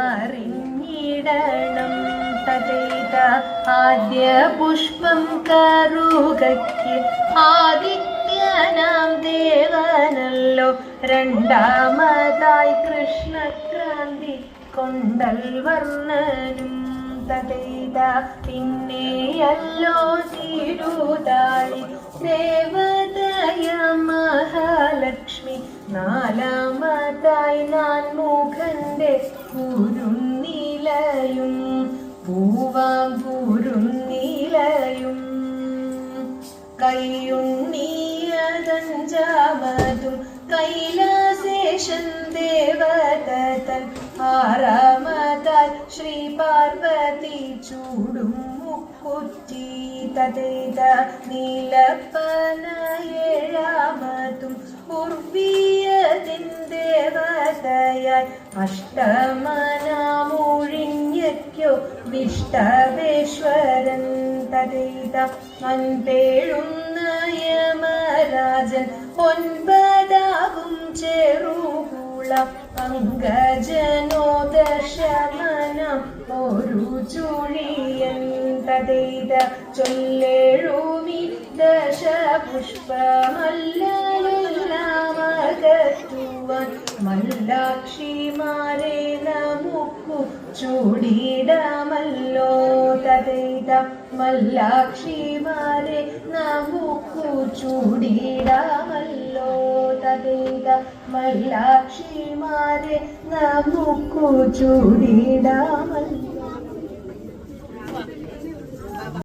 അറിഞ്ഞിടണം തതേത ആദ്യ പുഷ്പം കറുകയ്ക്ക് ആദിത്യനാം ദേവനല്ലോ. രണ്ടാമതായി കൃഷ്ണക്രാന്തി കൊണ്ടൽ വർണനും തതേത പിന്നെയല്ലോ തിരുതാളി ദേവതയ മഹാലക്ഷ്മി. നാലാമതായി മുഖന്റെ കുരുന്നിലയും പൂവാം കുരുന്നിലയും കയ്യുണ്ണിയതഞ്ചാമതും കൈലാസേഷൻ ദേവതൻ ആറാമതാൽ ശ്രീ പാർവതി ചൂടും മുക്കുറ്റി തതേത നീലപ്പന ദേവതയായി അഷ്ടമനാമൊഴിഞ്ഞയ്ക്കോ വിഷ്ടവേശ്വരൻ തരീത അൻപേഴുന്ന യമരാജൻ ഒൻപതാകും ചെറുകുള അങ്കജനോ ദശമനം ഒരു ചുഴിയൻ തരീത ചൊല്ലേഴുമി ദശപുഷ്പമല്ലുള്ളമകറ്റുവാൻ മല്ലാക്ഷിമാരെ നമുക്കു ചൂടിടമല്ലോ തഥൈത മല്ലാക്ഷിമാരെ നമുക്കു ചൂടിടമല്ലോ തഥൈത മല്ലാക്ഷിമാരെ നമുക്കു ചൂടിടമല്ലോ